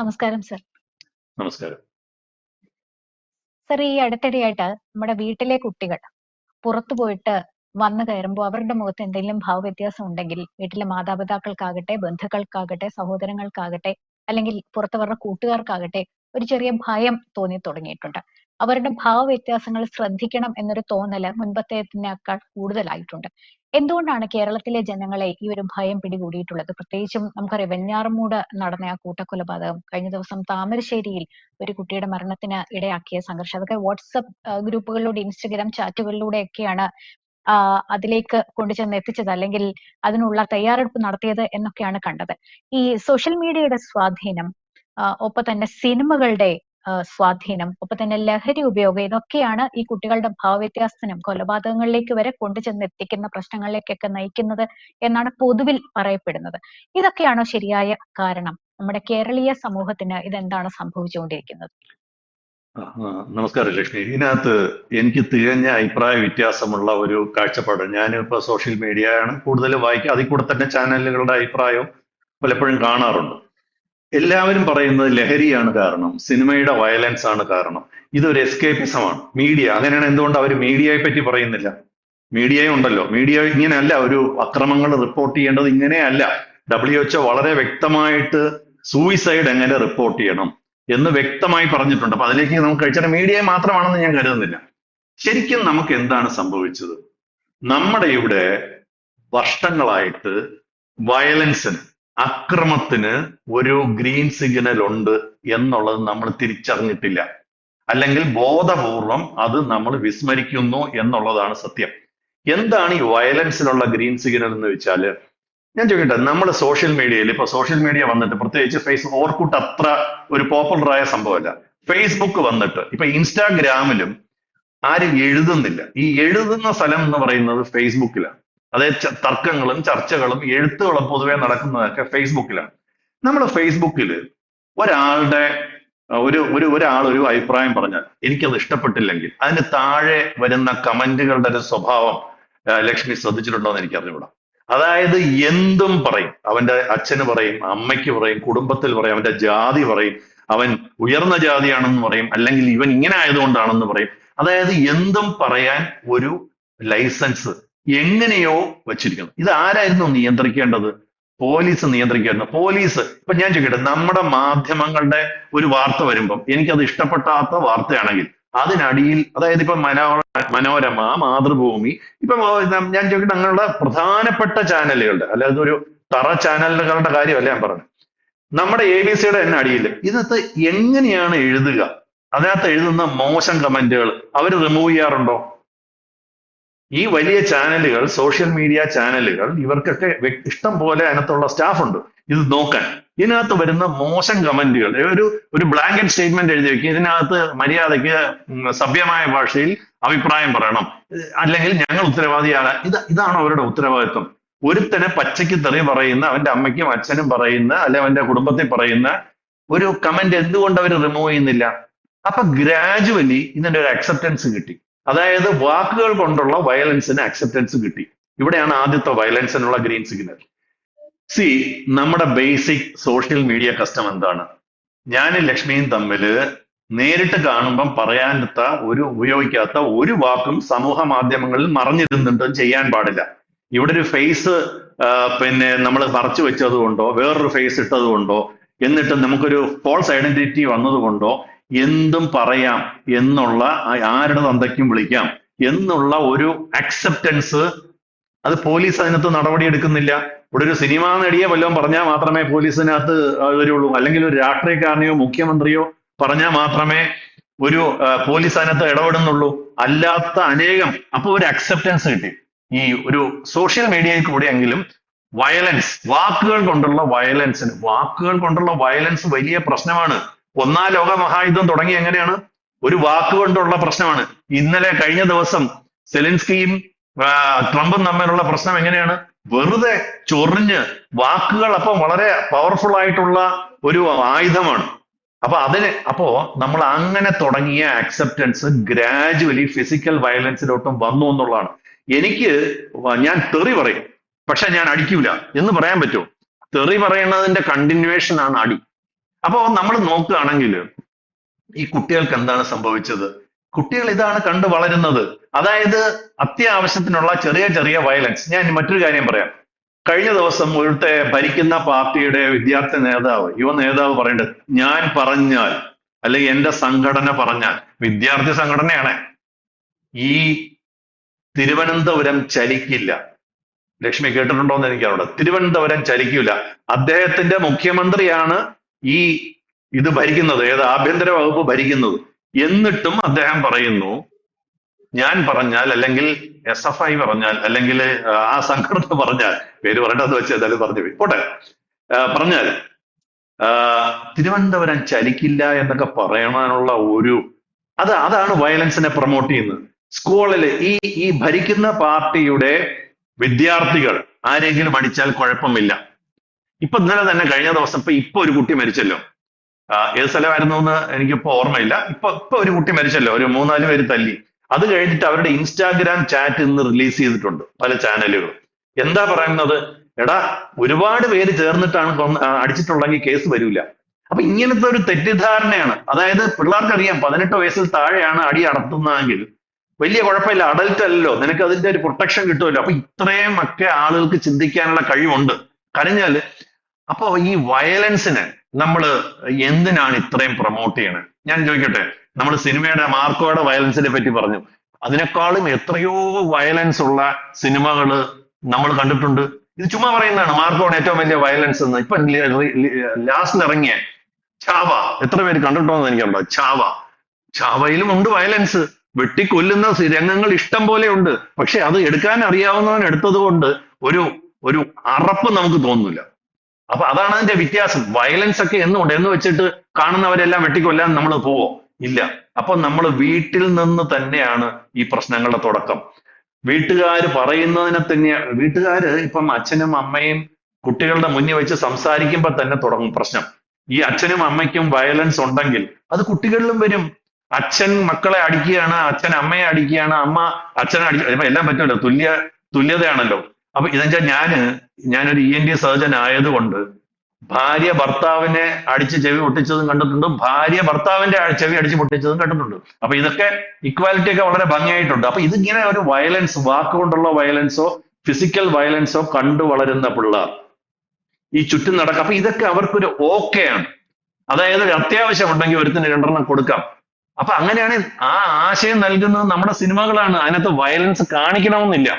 നമസ്കാരം സർ. നമസ്കാരം. സർ ഈ അടുത്തിടെയായിട്ട് നമ്മുടെ വീട്ടിലെ കുട്ടികൾ പുറത്തു പോയിട്ട് വന്നു കയറുമ്പോൾ അവരുടെ മുഖത്ത് എന്തെങ്കിലും ഭാവവ്യത്യാസം ഉണ്ടെങ്കിൽ വീട്ടിലെ മാതാപിതാക്കൾക്കാകട്ടെ, ബന്ധുക്കൾക്കാകട്ടെ, സഹോദരങ്ങൾക്കാകട്ടെ അല്ലെങ്കിൽ പുറത്തവരുടെ കൂട്ടുകാർക്കാകട്ടെ ഒരു ചെറിയ ഭയം തോന്നി തുടങ്ങിയിട്ടുണ്ട്. അവരുടെ ഭാവവ്യത്യാസങ്ങൾ ശ്രദ്ധിക്കണം എന്നൊരു തോന്നൽ മുൻപത്തേതിനേക്കാൾ കൂടുതലായിട്ടുണ്ട്. എന്തുകൊണ്ടാണ് കേരളത്തിലെ ജനങ്ങളെ ഈ ഒരു ഭയം പിടികൂടിയിട്ടുള്ളത്? പ്രത്യേകിച്ചും നമുക്കറിയാം വെഞ്ഞാറമൂട് നടന്ന ആ കൂട്ടക്കൊലപാതകം, കഴിഞ്ഞ ദിവസം താമരശ്ശേരിയിൽ ഒരു കുട്ടിയുടെ മരണത്തിന് ഇടയാക്കിയ സംഘർഷം അതൊക്കെ വാട്സപ്പ് ഗ്രൂപ്പുകളിലൂടെ ഇൻസ്റ്റഗ്രാം ചാറ്റുകളിലൂടെയൊക്കെയാണ് അതിലേക്ക് കൊണ്ടുചെന്ന് എത്തിച്ചത് അല്ലെങ്കിൽ അതിനുള്ള തയ്യാറെടുപ്പ് നടത്തിയത് എന്നൊക്കെയാണ് കണ്ടത്. ഈ സോഷ്യൽ മീഡിയയുടെ സ്വാധീനം ഒപ്പം തന്നെ സിനിമകളുടെ സ്വാധീനം ഒപ്പം തന്നെ ലഹരി ഉപയോഗം ഇതൊക്കെയാണ് ഈ കുട്ടികളുടെ ഭാവവ്യത്യാസത്തിനും കൊലപാതകങ്ങളിലേക്ക് വരെ കൊണ്ടുചെന്ന് എത്തിക്കുന്ന പ്രശ്നങ്ങളിലേക്കൊക്കെ നയിക്കുന്നത് എന്നാണ് പൊതുവിൽ പറയപ്പെടുന്നത്. ഇതൊക്കെയാണോ ശരിയായ കാരണം? നമ്മുടെ കേരളീയ സമൂഹത്തിന് ഇതെന്താണ് സംഭവിച്ചുകൊണ്ടിരിക്കുന്നത്? നമസ്കാരം ലക്ഷ്മി. ഇതിനകത്ത് എനിക്ക് തികഞ്ഞ അഭിപ്രായ വ്യത്യാസമുള്ള ഒരു കാഴ്ചപ്പാട്. ഞാനിപ്പോ സോഷ്യൽ മീഡിയയാണ് കൂടുതൽ വായിക്കുക. അതിൽ കൂടെ തന്നെ ചാനലുകളുടെ അഭിപ്രായവും പലപ്പോഴും കാണാറുണ്ട്. എല്ലാവരും പറയുന്നത് ലഹരിയാണ് കാരണം, സിനിമയുടെ വയലൻസ് ആണ് കാരണം. ഇതൊരു എസ്കേപ്പിസമാണ്. മീഡിയ അങ്ങനെയാണ് എന്തുകൊണ്ട് അവർ മീഡിയയെ പറ്റി പറയുന്നില്ല? മീഡിയയും ഉണ്ടല്ലോ. മീഡിയ ഇങ്ങനെയല്ല ഒരു അക്രമങ്ങൾ റിപ്പോർട്ട് ചെയ്യേണ്ടത് ഇങ്ങനെയല്ല. ഡബ്ല്യു എച്ച്ഒ വളരെ വ്യക്തമായിട്ട് സൂയിസൈഡ് എങ്ങനെ റിപ്പോർട്ട് ചെയ്യണം എന്ന് വ്യക്തമായി പറഞ്ഞിട്ടുണ്ട്. അപ്പൊ അതിലേക്ക് നമുക്ക് കഴിച്ചാൽ മീഡിയ മാത്രമാണെന്ന് ഞാൻ കരുതുന്നില്ല. ശരിക്കും നമുക്ക് എന്താണ് സംഭവിച്ചത്? നമ്മുടെ ഇവിടെ വർഷങ്ങളായിട്ട് വയലൻസിന് അക്രമത്തിന് ഒരു ഗ്രീൻ സിഗ്നൽ ഉണ്ട് എന്നുള്ളത് നമ്മൾ തിരിച്ചറിഞ്ഞിട്ടില്ല. അല്ലെങ്കിൽ ബോധപൂർവം അത് നമ്മൾ വിസ്മരിക്കുന്നു എന്നുള്ളതാണ് സത്യം. എന്താണ് ഈ വയലൻസിലുള്ള ഗ്രീൻ സിഗ്നൽ എന്ന് വെച്ചാൽ ഞാൻ ചോദിക്കട്ടെ നമ്മൾ സോഷ്യൽ മീഡിയയിൽ ഇപ്പൊ സോഷ്യൽ മീഡിയ വന്നിട്ട് പ്രത്യേകിച്ച് ഫേസ് ഓർക്കുട്ട് അത്ര ഒരു പോപ്പുലറായ സംഭവമല്ല ഫേസ്ബുക്ക് വന്നിട്ട് ഇപ്പൊ ഇൻസ്റ്റാഗ്രാമിലും ആരും എഴുതുന്നില്ല ഈ എഴുതുന്ന സ്ഥലം എന്ന് പറയുന്നത് ഫേസ്ബുക്കിലാണ് അതായത് തർക്കങ്ങളും ചർച്ചകളും എഴുത്തുകളും പൊതുവെ നടക്കുന്നതൊക്കെ ഫേസ്ബുക്കിലാണ്. നമ്മൾ ഫേസ്ബുക്കിൽ ഒരാളുടെ ഒരു ഒരു ഒരാൾ ഒരു അഭിപ്രായം പറഞ്ഞാൽ എനിക്കത് ഇഷ്ടപ്പെട്ടില്ലെങ്കിൽ അതിന് താഴെ വരുന്ന കമന്റുകളുടെ ഒരു സ്വഭാവം ലക്ഷ്മി ശ്രദ്ധിച്ചിട്ടുണ്ടോ എന്ന് എനിക്ക് അറിഞ്ഞുകൂടാ അതായത് എന്തും പറയും. അവന്റെ അച്ഛന് പറയും അമ്മയ്ക്ക് പറയും കുടുംബത്തിൽ പറയും അവന്റെ ജാതി പറയും അവൻ ഉയർന്ന ജാതിയാണെന്ന് പറയും അല്ലെങ്കിൽ ഇവൻ ഇങ്ങനെ ആയതുകൊണ്ടാണെന്ന് പറയും. അതായത് എന്തും പറയാൻ ഒരു ലൈസൻസ് എങ്ങനെയോ വച്ചിരിക്കുന്നത് ഇത് ആരായിരുന്നു നിയന്ത്രിക്കേണ്ടത്? പോലീസ് നിയന്ത്രിക്കുന്നു പോലീസ് ഇപ്പൊ ഞാൻ ചോദിക്കട്ടെ നമ്മുടെ മാധ്യമങ്ങളുടെ ഒരു വാർത്ത വരുമ്പം എനിക്കത് ഇഷ്ടപ്പെട്ടാത്ത വാർത്തയാണെങ്കിൽ അതിനടിയിൽ അതായത് ഇപ്പൊ മനോ മനോരമ മാതൃഭൂമി ഇപ്പൊ ഞാൻ ചോദിക്കട്ടെ അങ്ങനെയുള്ള പ്രധാനപ്പെട്ട ചാനലുകളുടെ അല്ലാതെ ഒരു തറ ചാനലുകളുടെ കാര്യമല്ല ഞാൻ പറഞ്ഞു നമ്മുടെ എ ബി സിയുടെ തന്നെ അടിയിൽ ഇതിനകത്ത് എങ്ങനെയാണ് എഴുതുക? അതിനകത്ത് എഴുതുന്ന മോശം കമന്റുകൾ അവർ റിമൂവ് ചെയ്യാറുണ്ടോ? ഈ വലിയ ചാനലുകൾ സോഷ്യൽ മീഡിയ ചാനലുകൾ ഇവർക്കൊക്കെ ഇഷ്ടം പോലെ അതിനകത്തുള്ള സ്റ്റാഫുണ്ട് ഇത് നോക്കാൻ. ഇതിനകത്ത് വരുന്ന മോശം കമന്റുകൾ. ഒരു ഒരു ബ്ലാങ്കറ്റ് സ്റ്റേറ്റ്മെന്റ് എഴുതി വെക്കുക ഇതിനകത്ത് മര്യാദയ്ക്ക് സഭ്യമായ ഭാഷയിൽ അഭിപ്രായം പറയണം. അല്ലെങ്കിൽ ഞങ്ങൾ ഉത്തരവാദിയാണ്. ഇത് ഇതാണ് അവരുടെ ഉത്തരവാദിത്വം. ഒരുത്തനെ പച്ചയ്ക്ക് തെറി പറയുന്ന അവന്റെ അമ്മയ്ക്കും അച്ഛനും പറയുന്ന അല്ലെ അവന്റെ കുടുംബത്തിൽ പറയുന്ന ഒരു കമന്റ് എന്തുകൊണ്ട് അവർ റിമൂവ് ചെയ്യുന്നില്ല? അപ്പൊ ഗ്രാജുവലി ഇതിന്റെ ഒരു അക്സെപ്റ്റൻസ് കിട്ടി. അതായത് വാക്കുകൾ കൊണ്ടുള്ള വയലൻസിന് അക്സെപ്റ്റൻസ് കിട്ടി. ഇവിടെയാണ് ആദ്യത്തെ വയലൻസിനുള്ള ഗ്രീൻ സിഗ്നൽ സി നമ്മുടെ ബേസിക് സോഷ്യൽ മീഡിയ കസ്റ്റം എന്താണ്? ഞാനും ലക്ഷ്മിയും തമ്മിൽ നേരിട്ട് കാണുമ്പം പറയാനത്ത ഒരു ഉപയോഗിക്കാത്ത ഒരു വാക്കും സമൂഹ മാധ്യമങ്ങളിൽ മറഞ്ഞിരുന്നിട്ടും ചെയ്യാൻ പാടില്ല. ഇവിടെ ഒരു ഫേസ് പിന്നെ നമ്മൾ മറച്ചു വെച്ചത് കൊണ്ടോ വേറൊരു ഫേസ് ഇട്ടത് കൊണ്ടോ എന്നിട്ട് നമുക്കൊരു ഫോൾസ് ഐഡന്റിറ്റി വന്നതുകൊണ്ടോ എന്തും പറയാം എന്നുള്ള ആരുടെ തന്തയ്ക്കും വിളിക്കാം എന്നുള്ള ഒരു അക്സെപ്റ്റൻസ് അത് പോലീസ് അതിനകത്ത് നടപടി എടുക്കുന്നില്ല. ഇവിടെ ഒരു സിനിമ നടിയെ വല്ലതും പറഞ്ഞാൽ മാത്രമേ പോലീസിനകത്ത് വരുള്ളൂ. അല്ലെങ്കിൽ ഒരു രാഷ്ട്രീയക്കാരനെയോ മുഖ്യമന്ത്രിയോ പറഞ്ഞാൽ മാത്രമേ ഒരു പോലീസ് അതിനകത്ത് ഇടപെടുന്നുള്ളൂ. അല്ലാത്ത അനേകം അപ്പൊ ഒരു അക്സെപ്റ്റൻസ് കിട്ടി. ഈ ഒരു സോഷ്യൽ മീഡിയയിൽ കൂടെയെങ്കിലും വയലൻസ് വാക്കുകൾ കൊണ്ടുള്ള വയലൻസിന് വാക്കുകൾ കൊണ്ടുള്ള വയലൻസ് വലിയ പ്രശ്നമാണ്. ഒന്നാം ലോക മഹായുദ്ധം തുടങ്ങി എങ്ങനെയാണ്? ഒരു വാക്കുകൊണ്ടുള്ള പ്രശ്നമാണ്. ഇന്നലെ കഴിഞ്ഞ ദിവസം സെലിൻസ്കിയും ട്രംപും തമ്മിലുള്ള പ്രശ്നം എങ്ങനെയാണ്? വെറുതെ ചൊറിഞ്ഞ് വാക്കുകൾ അപ്പം വളരെ പവർഫുൾ ആയിട്ടുള്ള ഒരു ആയുധമാണ്. അപ്പൊ അതിന് അപ്പോ നമ്മൾ അങ്ങനെ തുടങ്ങിയ അക്സെപ്റ്റൻസ് ഗ്രാജുവലി ഫിസിക്കൽ വയലൻസിലോട്ടും വന്നു എന്നുള്ളതാണ്. എനിക്ക് ഞാൻ തെറി പറയും. പക്ഷെ ഞാൻ അടിക്കൂല. എന്ന് പറയാൻ പറ്റുമോ? തെറി പറയുന്നതിന്റെ കണ്ടിന്യൂവേഷൻ ആണ് അടി. അപ്പോ നമ്മൾ നോക്കുകയാണെങ്കിൽ ഈ കുട്ടികൾക്ക് എന്താണ് സംഭവിച്ചത്? കുട്ടികൾ ഇതാണ് കണ്ടു വളരുന്നത്. അതായത് അത്യാവശ്യത്തിനുള്ള ചെറിയ ചെറിയ വയലൻസ് ഞാൻ മറ്റൊരു കാര്യം പറയാം. കഴിഞ്ഞ ദിവസം ഇവിടുത്തെ ഭരിക്കുന്ന പാർട്ടിയുടെ വിദ്യാർത്ഥി നേതാവ് യുവ നേതാവ് പറയേണ്ടത് ഞാൻ പറഞ്ഞാൽ അല്ലെങ്കിൽ എന്റെ സംഘടന പറഞ്ഞാൽ വിദ്യാർത്ഥി സംഘടനയാണ്. ഈ തിരുവനന്തപുരം ചലിക്കില്ല. ലക്ഷ്മി കേട്ടിട്ടുണ്ടോ എന്ന് എനിക്കറിയില്ല തിരുവനന്തപുരം ചലിക്കില്ല. അദ്ദേഹത്തിന്റെ മുഖ്യമന്ത്രിയാണ് ഈ ഇത് ഭരിക്കുന്നത് ഏത് ആഭ്യന്തര വകുപ്പ് ഭരിക്കുന്നത്. എന്നിട്ടും അദ്ദേഹം പറയുന്നു ഞാൻ പറഞ്ഞാൽ അല്ലെങ്കിൽ എസ് എഫ് ഐ പറഞ്ഞാൽ അല്ലെങ്കിൽ ആ സംഘടന പറഞ്ഞാൽ പേര് പറയേണ്ടത് വെച്ച് ഏതായാലും പറഞ്ഞു പോട്ടെ. പറഞ്ഞാൽ തിരുവനന്തപുരം ചലിക്കില്ല എന്നൊക്കെ പറയാനുള്ള ഒരു അത് അതാണ് വയലൻസിനെ പ്രൊമോട്ട് ചെയ്യുന്നത്. സ്കൂളിൽ ഈ ഈ ഭരിക്കുന്ന പാർട്ടിയുടെ വിദ്യാർത്ഥികൾ ആരെങ്കിലും അടിച്ചാൽ കുഴപ്പമില്ല. ഇപ്പൊ ഇന്നലെ തന്നെ കഴിഞ്ഞ ദിവസം ഇപ്പൊ ഇപ്പൊ ഒരു കുട്ടി മരിച്ചല്ലോ. ഏത് സ്ഥലമായിരുന്നു എന്ന് എനിക്കിപ്പോ ഓർമ്മയില്ല. ഇപ്പൊ ഇപ്പൊ ഒരു കുട്ടി മരിച്ചല്ലോ. ഒരു മൂന്നാൽ പേര് തല്ലി. അത് കഴിഞ്ഞിട്ട് അവരുടെ ഇൻസ്റ്റാഗ്രാം ചാറ്റ് ഇന്ന് റിലീസ് ചെയ്തിട്ടുണ്ട് പല ചാനലുകളും. എന്താ പറയുന്നത്? എടാ ഒരുപാട് പേര് ചേർന്നിട്ടാണ് അടിച്ചിട്ടുള്ളെങ്കിൽ കേസ് വരില്ല അപ്പൊ ഇങ്ങനത്തെ ഒരു തെറ്റിദ്ധാരണയാണ്. അതായത് പിള്ളേർക്കറിയാം പതിനെട്ട് വയസ്സിൽ താഴെയാണ് അടി നടത്തുന്നതെങ്കിൽ വലിയ കുഴപ്പമില്ല. അഡൽറ്റ് അല്ലല്ലോ. നിനക്ക് അതിന്റെ ഒരു പ്രൊട്ടക്ഷൻ കിട്ടുമല്ലോ. അപ്പൊ ഇത്രയും ഒക്കെ ആളുകൾക്ക് ചിന്തിക്കാനുള്ള കഴിവുണ്ട്. കരഞ്ഞാൽ അപ്പൊ ഈ വയലൻസിനെ നമ്മൾ എന്തിനാണ് ഇത്രയും പ്രൊമോട്ട് ചെയ്യണത് ഞാൻ ചോദിക്കട്ടെ നമ്മൾ സിനിമയുടെ മാർക്കോയുടെ വയലൻസിനെ പറ്റി പറഞ്ഞു. അതിനേക്കാളും എത്രയോ വയലൻസ് ഉള്ള സിനിമകൾ നമ്മൾ കണ്ടിട്ടുണ്ട്. ഇത് ചുമ്മാ പറയുന്നതാണ് മാർക്കോയുടെ ഏറ്റവും വലിയ വയലൻസ് എന്ന്. ഇപ്പൊ ലാസ്റ്റിൽ ഇറങ്ങിയ ചാവ. എത്ര പേര് കണ്ടിട്ടോ എന്ന് എനിക്കുണ്ടോ ചാവ. ചാവയിലും ഉണ്ട് വയലൻസ്. വെട്ടിക്കൊല്ലുന്ന രംഗങ്ങൾ ഇഷ്ടം പോലെ ഉണ്ട്. പക്ഷെ അത് എടുക്കാൻ അറിയാവുന്നവൻ എടുത്തത് കൊണ്ട് ഒരു ഒരു അറപ്പ് നമുക്ക് തോന്നുന്നില്ല. അപ്പൊ അതാണ് അതിന്റെ വ്യത്യാസം. വയലൻസ് ഒക്കെ എന്നുണ്ട് എന്ന് വെച്ചിട്ട് കാണുന്നവരെല്ലാം വെട്ടിക്കൊല്ലാൻ നമ്മൾ പോവോ? ഇല്ല. അപ്പൊ നമ്മൾ വീട്ടിൽ നിന്ന് തന്നെയാണ് ഈ പ്രശ്നങ്ങളുടെ തുടക്കം. വീട്ടുകാർ പറയുന്നതിനെ തന്നെ വീട്ടുകാര് ഇപ്പം അച്ഛനും അമ്മയും കുട്ടികളുടെ മുന്നിൽ വെച്ച് സംസാരിക്കുമ്പോൾ തന്നെ തുടങ്ങും പ്രശ്നം. ഈ അച്ഛനും അമ്മയ്ക്കും വയലൻസ് ഉണ്ടെങ്കിൽ അത് കുട്ടികളിലും വരും. അച്ഛൻ മക്കളെ അടിക്കുകയാണ് അച്ഛൻ അമ്മയെ അടിക്കുകയാണ് അമ്മ അച്ഛനെ അടിക്കുക എല്ലാം പറ്റുമല്ലോ തുല്യ തുല്യതയാണല്ലോ. അപ്പൊ ഇതെന്താ ഞാൻ ഞാനൊരു ഇ എൻ ഡി സർജൻ ആയതുകൊണ്ട് ഭാര്യ ഭർത്താവിനെ അടിച്ച് ചെവി പൊട്ടിച്ചതും കണ്ടിട്ടുണ്ട്. ഭാര്യ ഭർത്താവിന്റെ ചെവി അടിച്ച് പൊട്ടിച്ചതും കണ്ടിട്ടുണ്ട്. അപ്പൊ ഇതൊക്കെ ഇക്വാലിറ്റി ഒക്കെ വളരെ ഭംഗിയായിട്ടുണ്ട്. അപ്പൊ ഇതിങ്ങനെ ഒരു വയലൻസ് വാക്കുകൊണ്ടുള്ള വയലൻസോ ഫിസിക്കൽ വയലൻസോ കണ്ടു വളരുന്ന പിള്ളേർ. ഈ ചുറ്റും നടക്കുക അപ്പൊ ഇതൊക്കെ അവർക്കൊരു ഓക്കെ ആണ്. അതായത് ഒരു അത്യാവശ്യം ഉണ്ടെങ്കിൽ ഒരുത്തിന് രണ്ടെണ്ണം കൊടുക്കാം. അപ്പൊ അങ്ങനെയാണ് ആ ആശയം നൽകുന്നത് നമ്മുടെ സിനിമകളാണ്. അതിനകത്ത് വയലൻസ് കാണിക്കണമെന്നില്ല.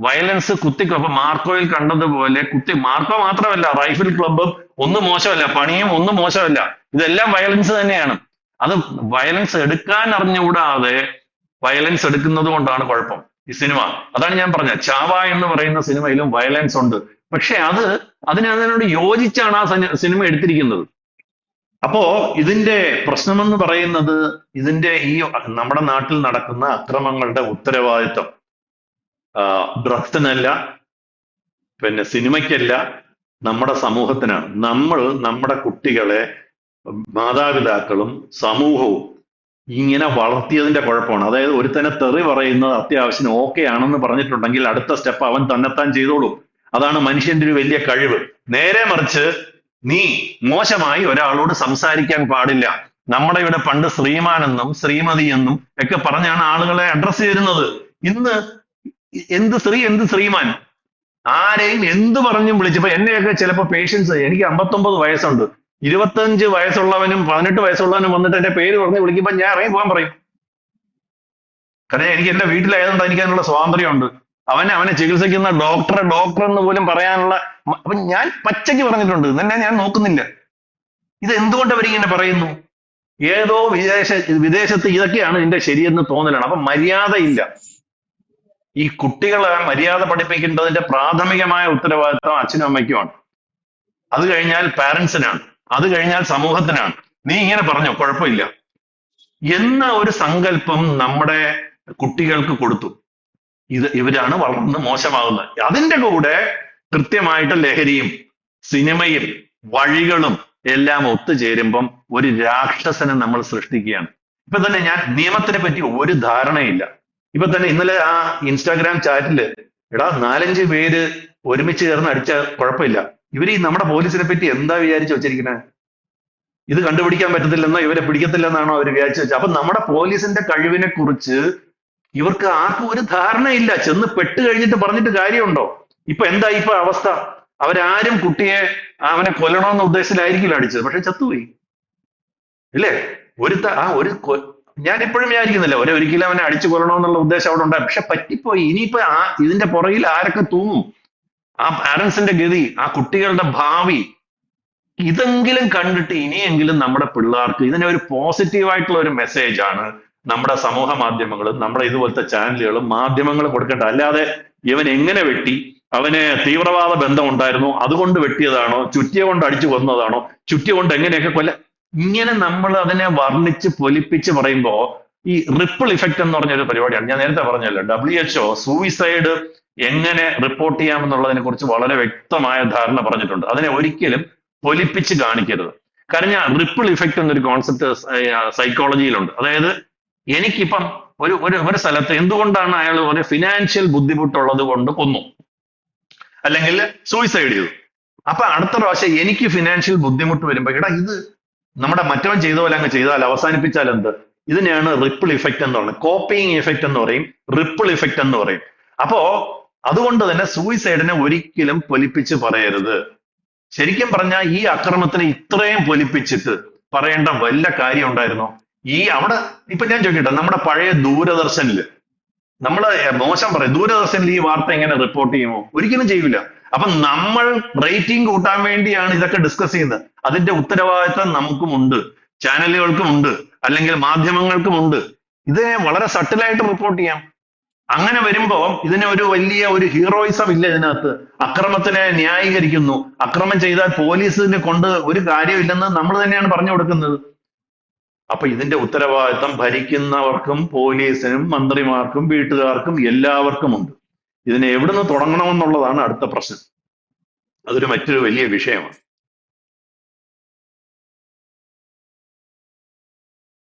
വയലൻസ് കുത്തി അപ്പൊ മാർക്കോയിൽ കണ്ടതുപോലെ കുത്തി മാർക്കോ മാത്രമല്ല റൈഫിൾ ക്ലബ്ബും ഒന്നും മോശമല്ല പണിയും ഒന്നും മോശമല്ല. ഇതെല്ലാം വയലൻസ് തന്നെയാണ്. അത് വയലൻസ് എടുക്കാൻ അറിഞ്ഞുകൂടാതെ വയലൻസ് എടുക്കുന്നത് കൊണ്ടാണ് കുഴപ്പം. ഈ സിനിമ. അതാണ് ഞാൻ പറഞ്ഞത്. ചാവ എന്ന് പറയുന്ന സിനിമയിലും വയലൻസ് ഉണ്ട്. പക്ഷെ അത് അതിന് അതിനോട് യോജിച്ചാണ് ആ സിനിമ എടുത്തിരിക്കുന്നത്. അപ്പോ ഇതിന്റെ പ്രശ്നമെന്ന് പറയുന്നത് ഇതിന്റെ ഈ നമ്മുടെ നാട്ടിൽ നടക്കുന്ന അക്രമങ്ങളുടെ ഉത്തരവാദിത്വം. ഡ്രഗ്സിനല്ല പിന്നെ സിനിമയ്ക്കല്ല നമ്മുടെ സമൂഹത്തിനാണ്. നമ്മൾ നമ്മുടെ കുട്ടികളെ മാതാപിതാക്കളും സമൂഹവും ഇങ്ങനെ വളർത്തിയതിന്റെ കുഴപ്പമാണ്. അതായത് ഒരുത്തനെ തെറി പറയുന്നത് അത്യാവശ്യം ഓക്കെ ആണെന്ന് പറഞ്ഞിട്ടുണ്ടെങ്കിൽ അടുത്ത സ്റ്റെപ്പ് അവൻ തന്നെത്താൻ ചെയ്തോളും. അതാണ് മനുഷ്യന്റെ ഒരു വലിയ കഴിവ്. നേരെ മറിച്ച് നീ മോശമായി ഒരാളോട് സംസാരിക്കാൻ പാടില്ല. നമ്മുടെ ഇവിടെ പണ്ട് ശ്രീമാനെന്നും ശ്രീമതി എന്നും ഒക്കെ പറഞ്ഞാണ് ആളുകളെ അഡ്രസ്സ് ചെയ്യുന്നത്. ഇന്ന് എന്ത് സ്ത്രീ എന്ത് ശ്രീമാൻ? ആരെയും എന്ത് പറഞ്ഞും വിളിച്ചപ്പോ എന്നെയൊക്കെ ചിലപ്പോ പേഷ്യൻസ് എനിക്ക് അമ്പത്തൊമ്പത് വയസ്സുണ്ട്. ഇരുപത്തഞ്ച് വയസ്സുള്ളവനും പതിനെട്ട് വയസ്സുള്ളവനും വന്നിട്ട് എന്റെ പേര് പറഞ്ഞ് വിളിക്കുമ്പോൾ ഞാൻ ഇറങ്ങി പോകാൻ പറയും. കാരണം എനിക്ക് എന്റെ വീട്ടിലായതുകൊണ്ട് എനിക്ക് അതിനുള്ള സ്വാതന്ത്ര്യമുണ്ട്. അവനെ അവനെ ചികിത്സിക്കുന്ന ഡോക്ടറെ ഡോക്ടർ എന്ന് പോലും പറയാനുള്ള അപ്പൊ ഞാൻ പച്ചയ്ക്ക് പറഞ്ഞിട്ടുണ്ട്. എന്നെ ഞാൻ നോക്കുന്നില്ല. ഇത് എന്തുകൊണ്ട് അവരിങ്ങനെ പറയുന്നു? ഏതോ വിദേശ വിദേശത്ത് ഇതൊക്കെയാണ് ഇതിന്റെ ശരിയെന്ന് തോന്നലാണ്. അപ്പൊ മര്യാദയില്ല. ഈ കുട്ടികളെ മര്യാദ പഠിപ്പിക്കേണ്ടതിന്റെ പ്രാഥമികമായ ഉത്തരവാദിത്വം അച്ഛനും അമ്മയ്ക്കുമാണ് അത് കഴിഞ്ഞാൽ പാരന്റ്സിനാണ് അത് കഴിഞ്ഞാൽ സമൂഹത്തിനാണ്. നീ ഇങ്ങനെ പറഞ്ഞോ കുഴപ്പമില്ല. എന്ന ഒരു സങ്കല്പം നമ്മുടെ കുട്ടികൾക്ക് കൊടുത്തു. ഇത് ഇവരാണ് വളർന്ന് മോശമാകുന്നത്. അതിന്റെ കൂടെ കൃത്യമായിട്ട് ലഹരിയും സിനിമയും വഴികളും എല്ലാം ഒത്തുചേരുമ്പം ഒരു രാക്ഷസനെ നമ്മൾ സൃഷ്ടിക്കുകയാണ്. ഇപ്പൊ തന്നെ ഞാൻ നിയമത്തിനെ പറ്റി ഒരു ധാരണയില്ല. ഇപ്പൊ തന്നെ ഇന്നലെ ആ ഇൻസ്റ്റാഗ്രാം ചാറ്റിൽ എടാ നാലഞ്ച് പേര് ഒരുമിച്ച് ചേർന്ന് അടിച്ച കുഴപ്പമില്ല. ഇവർ ഈ നമ്മുടെ പോലീസിനെ പറ്റി എന്താ വിചാരിച്ചു വെച്ചിരിക്കുന്നത് ഇത് കണ്ടുപിടിക്കാൻ പറ്റത്തില്ലെന്നോ ഇവരെ പിടിക്കത്തില്ലെന്നാണോ അവർ വിചാരിച്ചു വെച്ചത് അപ്പൊ നമ്മുടെ പോലീസിന്റെ കഴിവിനെ കുറിച്ച് ഇവർക്ക് ആർക്കും ഒരു ധാരണയില്ല. ചെന്ന് പെട്ട് കഴിഞ്ഞിട്ട് പറഞ്ഞിട്ട് കാര്യമുണ്ടോ? ഇപ്പൊ എന്താ ഇപ്പൊ അവസ്ഥ? അവരാരും കുട്ടിയെ അവനെ കൊല്ലണമെന്ന ഉദ്ദേശത്തിലായിരിക്കില്ല അടിച്ചത്. പക്ഷെ ചത്തുപോയി. ഇല്ലേ? ഒരു ആ ഒരു ഞാൻ ഇപ്പോഴും വിചാരിക്കുന്നില്ല ഒരു ഒരിക്കലും അവനെ അടിച്ചു കൊല്ലണമെന്നുള്ള ഉദ്ദേശം അവിടെ ഉണ്ടായി. പക്ഷെ പറ്റിപ്പോയി. ഇനിയിപ്പോ ആ ഇതിന്റെ പുറകിൽ ആരൊക്കെ തൂങ്ങും? ആ പാരന്റ്സിന്റെ ഗതി ആ കുട്ടികളുടെ ഭാവി ഇതെങ്കിലും കണ്ടിട്ട് ഇനിയെങ്കിലും നമ്മുടെ പിള്ളേർക്ക് ഇതിനെ ഒരു പോസിറ്റീവായിട്ടുള്ള ഒരു മെസ്സേജ് ആണ് നമ്മുടെ സമൂഹ മാധ്യമങ്ങളും നമ്മുടെ ഇതുപോലത്തെ ചാനലുകളും മാധ്യമങ്ങളും കൊടുക്കേണ്ട അല്ലാതെ ഇവൻ എങ്ങനെ വെട്ടി? അവന് തീവ്രവാദ ബന്ധം ഉണ്ടായിരുന്നു. അതുകൊണ്ട് വെട്ടിയതാണോ? ചുറ്റിയ കൊണ്ട് അടിച്ചു കൊന്നതാണോ? ചുറ്റിയ കൊണ്ട് എങ്ങനെയൊക്കെ കൊല്ല ഇങ്ങനെ നമ്മൾ അതിനെ വർണിച്ച് പൊലിപ്പിച്ച് പറയുമ്പോൾ ഈ റിപ്പിൾ ഇഫക്റ്റ് എന്ന് പറഞ്ഞൊരു പരിപാടിയാണ്. ഞാൻ നേരത്തെ പറഞ്ഞല്ലോ ഡബ്ല്യു എച്ച്ഒ സൂയിസൈഡ് എങ്ങനെ റിപ്പോർട്ട് ചെയ്യാമെന്നുള്ളതിനെ കുറിച്ച് വളരെ വ്യക്തമായ ധാരണ പറഞ്ഞിട്ടുണ്ട്. അതിനെ ഒരിക്കലും പൊലിപ്പിച്ച് കാണിക്കരുത്. കാരണം ഞാൻ റിപ്പിൾ ഇഫക്റ്റ് എന്നൊരു കോൺസെപ്റ്റ് സൈക്കോളജിയിലുണ്ട് അതായത് എനിക്കിപ്പം ഒരു ഒരു ഒരു സ്ഥലത്ത് എന്തുകൊണ്ടാണ് അയാൾ ഒരു ഫിനാൻഷ്യൽ ബുദ്ധിമുട്ടുള്ളത് കൊണ്ട് കൊന്നു? അല്ലെങ്കിൽ സൂയിസൈഡ് ചെയ്തു. അപ്പൊ അടുത്ത പ്രാവശ്യം എനിക്ക് ഫിനാൻഷ്യൽ ബുദ്ധിമുട്ട് വരുമ്പോ എടാ ഇത് നമ്മുടെ മറ്റവൻ ചെയ്ത പോലെ അങ്ങ് ചെയ്താൽ അവസാനിപ്പിച്ചാൽ എന്ത്? ഇതിനെയാണ് റിപ്പിൾ ഇഫക്റ്റ് എന്ന് പറയുന്നത്. കോപ്പിയിങ് ഇഫക്റ്റ് എന്ന് പറയും റിപ്പിൾ ഇഫക്റ്റ് എന്ന് പറയും. അപ്പോ അതുകൊണ്ട് തന്നെ സൂയിസൈഡിനെ ഒരിക്കലും പൊലിപ്പിച്ച് പറയരുത്. ശരിക്കും പറഞ്ഞാൽ ഈ അക്രമത്തിന് ഇത്രയും പൊലിപ്പിച്ചിട്ട് പറയേണ്ട വല്ല കാര്യം ഉണ്ടായിരുന്നോ? ഈ അവിടെ ഇപ്പൊ ഞാൻ ചോദിക്കട്ടെ നമ്മുടെ പഴയ ദൂരദർശനിൽ നമ്മൾ മോശം പറയും ദൂരദർശനിൽ ഈ വാർത്ത എങ്ങനെ റിപ്പോർട്ട് ചെയ്യുമോ? ഒരിക്കലും ചെയ്യില്ല അപ്പൊ നമ്മൾ റേറ്റിംഗ് കൂട്ടാൻ വേണ്ടിയാണ് ഇതൊക്കെ ഡിസ്കസ് ചെയ്യുന്നത്. അതിന്റെ ഉത്തരവാദിത്തം നമുക്കും ഉണ്ട് ചാനലുകൾക്കും ഉണ്ട് അല്ലെങ്കിൽ മാധ്യമങ്ങൾക്കും ഉണ്ട്. ഇത് വളരെ സട്ടിലായിട്ട് റിപ്പോർട്ട് ചെയ്യാം. അങ്ങനെ വരുമ്പോ ഇതിന് ഒരു വലിയ ഒരു ഹീറോയിസം ഇല്ല ഇതിനകത്ത്. അക്രമത്തിനെ ന്യായീകരിക്കുന്നു. അക്രമം ചെയ്താൽ പോലീസിനെ കൊണ്ട് ഒരു കാര്യമില്ലെന്ന് നമ്മൾ തന്നെയാണ് പറഞ്ഞു കൊടുക്കുന്നത്. അപ്പൊ ഇതിന്റെ ഉത്തരവാദിത്തം ഭരിക്കുന്നവർക്കും പോലീസിനും മന്ത്രിമാർക്കും വീട്ടുകാർക്കും എല്ലാവർക്കും ഉണ്ട് ഇതിനെ എവിടുന്ന് തുടങ്ങണമെന്നുള്ളതാണ് അടുത്ത പ്രശ്നം. അതൊരു മറ്റൊരു വലിയ വിഷയമാണ്.